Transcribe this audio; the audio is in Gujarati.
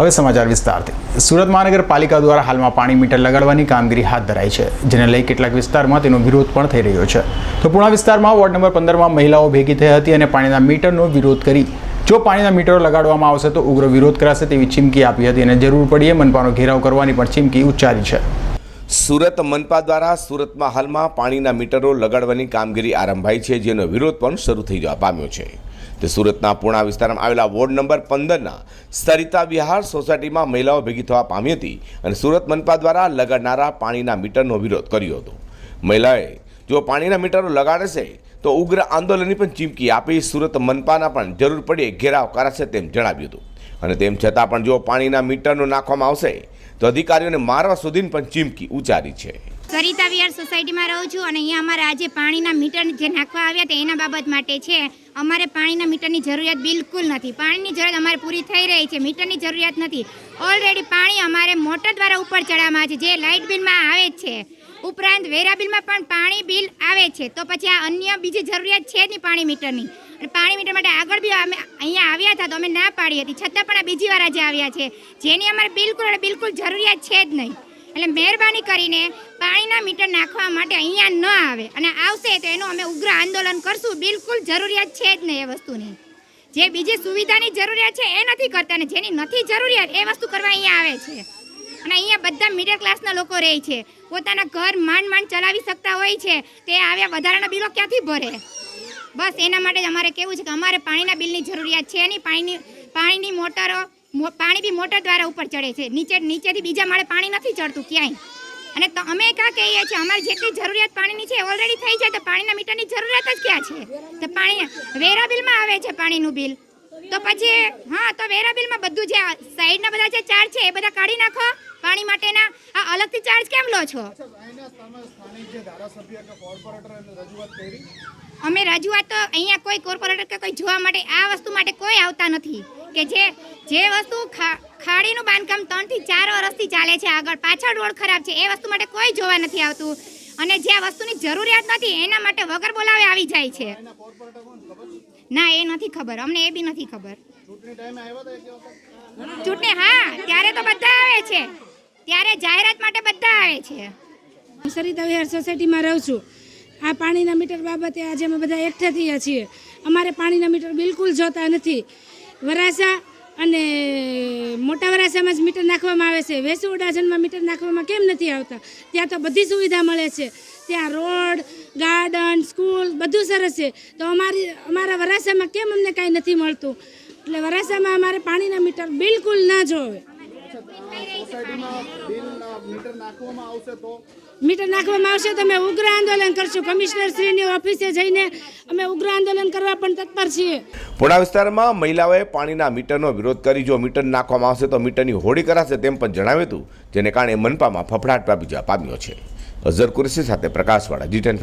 હવે સમાચાર વિસ્તારથી. સુરત મહાનગરપાલિકા દ્વારા હાલમાં પાણી મીટર લગાડવાની કામગીરી હાથ ધરાઈ છે, જેને લઈ કેટલાક વિસ્તારમાં તેનો વિરોધ પણ થઈ રહ્યો છે. તો પૂણા વિસ્તારમાં વોર્ડ નંબર પંદરમાં મહિલાઓ ભેગી થઈ હતી અને પાણીના મીટરનો વિરોધ કરી. જો પાણીના મીટરો લગાડવામાં આવશે તો ઉગ્ર વિરોધ કરાશે તેવી ચીમકી આપી હતી અને જરૂર પડીએ મનપાનો ઘેરાવ કરવાની પણ ચીમકી ઉચ્ચારી છે. સુરત મનપા દ્વારા સુરતમાં હાલમાં પાણીના મીટરો લગાડવાની કામગીરી આરંભાઈ છે, જેનો વિરોધ પણ શરૂ થઈ જવા પામ્યો છે. તે સુરતના પૂર્ણા વિસ્તારમાં આવેલા વોર્ડ નંબર પંદરના સરિતા વિહાર સોસાયટીમાં મહિલાઓ ભેગી થવા પામી હતી અને સુરત મનપા દ્વારા લગાડનારા પાણીના મીટરનો વિરોધ કર્યો હતો. મહિલાએ, જો પાણીના મીટરો લગાડશે તો ઉગ્ર આંદોલનની પણ ચીમકી આપી સુરત મનપાના પણ જરૂર પડે ઘેરાવ કરાશે તેમ જણાવ્યું હતું. અને તેમ છતાં પણ જો પાણીના મીટરનો નાખવામાં આવશે, તો અધિકારીઓને મારવા સુધીની પણ ચીમકી ઉચ્ચારી છે. સરિતા વિહાર સોસાયટીમાં રહું છું અને અહીંયા અમારે આજે પાણીના મીટર જે નાખવા આવ્યા હતા એના બાબત માટે છે. અમારે પાણીના મીટરની જરૂરિયાત બિલકુલ નથી. પાણીની જરૂરિયાત અમારે પૂરી થઈ રહી છે. મીટરની જરૂરિયાત નથી. ઓલરેડી પાણી અમારે મોટર દ્વારા ઉપર ચડાવવામાં આવે છે. જે લાઇટ બિલમાં આવે છે. ઉપરાંત વેરા બિલમાં પણ પાણી બિલ આવે છે. તો પછી આ અન્ય બીજી જરૂરિયાત છે નહીં પાણી મીટરની. અને પાણી મીટર માટે આગળ બી અમે અહીંયા આવ્યા હતા તો અમે ના પાડી હતી. છતાં પણ આ બીજી વાર આજે આવ્યા છે. જેની અમારે બિલકુલ બિલકુલ જરૂરિયાત છે જ નહીં. એટલે મહેરબાની કરીને પાણીના મીટર નાખવા માટે અહીંયા ન આવે. અને આવશે તો એનું અમે ઉગ્ર આંદોલન કરશું. બિલકુલ જરૂરિયાત છે જ નહીં એ વસ્તુની. જે બીજી સુવિધાની જરૂરિયાત છે એ નથી કરતા અને જેની નથી જરૂરિયાત એ વસ્તુ કરવા અહીંયા આવે છે. અને અહીંયા બધા મિડલ ક્લાસના લોકો રહે છે. પોતાના ઘર માંડ માંડ ચલાવી શકતા હોય છે. તે આવ્યા વધારાના બિલો ક્યાંથી ભરે? બસ એના માટે જ અમારે કેવું છે કે અમારે પાણીના બિલની જરૂરિયાત છે. નહીં પાણીની પાણીની મોટરો પાણી બી મોટર દ્વારા ઉપર ચડે છે. નીચે, નીચેથી બીજા માળે પાણી નથી ચડતું ક્યાંય. અને તો અમે કાં કહીએ છીએ, અમારે જેટલી જરૂરિયાત પાણીની છે ઓલરેડી થઈ જાય. તો પાણીના મીટરની જરૂરિયાત જ ક્યાં છે? તો પાણી, વેરા બિલમાં આવે છે પાણીનું બિલ. તો પછી, હા, તો વેરા બિલમાં બધું જે સાઈડના બધા જે ચાર્જ છે, એ બધા કાઢી નાખો. પાણી માટેના આ અલગથી ચાર્જ કેમ લો છો? અમે રજૂઆત તો અહીંયા કોઈ કોર્પોરેટર કે કોઈ જોવા માટે આ વસ્તુ માટે કોઈ આવતા નથી. કે જે જે વસ્તુ ખા- ખાડીનું બાંધકામ ત્રણથી ચાર વર્ષથી ચાલે છે આગળ પાછળ રોડ ખરાબ છે એ વસ્તુ માટે કોઈ જોવા નથી આવતું. અને જે વસ્તુની જરૂરિયાત નથી એના માટે વગર બોલાવે આવી જાય છે. ના એ નથી ખબર. અમને એ બી નથી ખબર. ચૂંટણી હા ત્યારે તો બધા આવે છે. ત્યારે જાહેરાત માટે બધા આવે છે. હું સરિતા વિહાર સોસાયટીમાં રહું છું. આ પાણીના મીટર બાબતે આજે અમે બધા એકઠા થયા છીએ. અમારે પાણીના મીટર બિલકુલ જોતા નથી. વરાસા અને મોટા વરાસામાં જ મીટર નાખવામાં આવે છે. વેસુડાજનમાં મીટર નાખવામાં કેમ નથી આવતા? ત્યાં તો બધી સુવિધા મળે છે. ત્યાં રોડ, ગાર્ડન, સ્કૂલ બધું સરસ છે. તો અમારી, અમારા વરાસામાં કેમ અમને કાંઈ નથી મળતું? એટલે વરાસામાં અમારે પાણીના મીટર બિલકુલ ના જોવે. મીટર નાખવામાં આવશે તો? અમે ઉગ્ર આંદોલન કરશું. કમિશનર શ્રીની ઓફિસે જઈને અમે ઉગ્ર આંદોલન કરવા પણ તત્પર છીએ. પૂર્ણા વિસ્તારમાં મહિલાઓએ પાણીના મીટરનો વિરોધ કરી જો મીટર નાખવામાં આવશે તો મીટરની હોડી કરાશે તેમ પણ જણાવ્યું હતું જેને કારણે મનપામાં ફફડાટ પામી જવા પામ્યો છે. અઝર કુરેશી સાથે પ્રકાશવાળા જી ટેન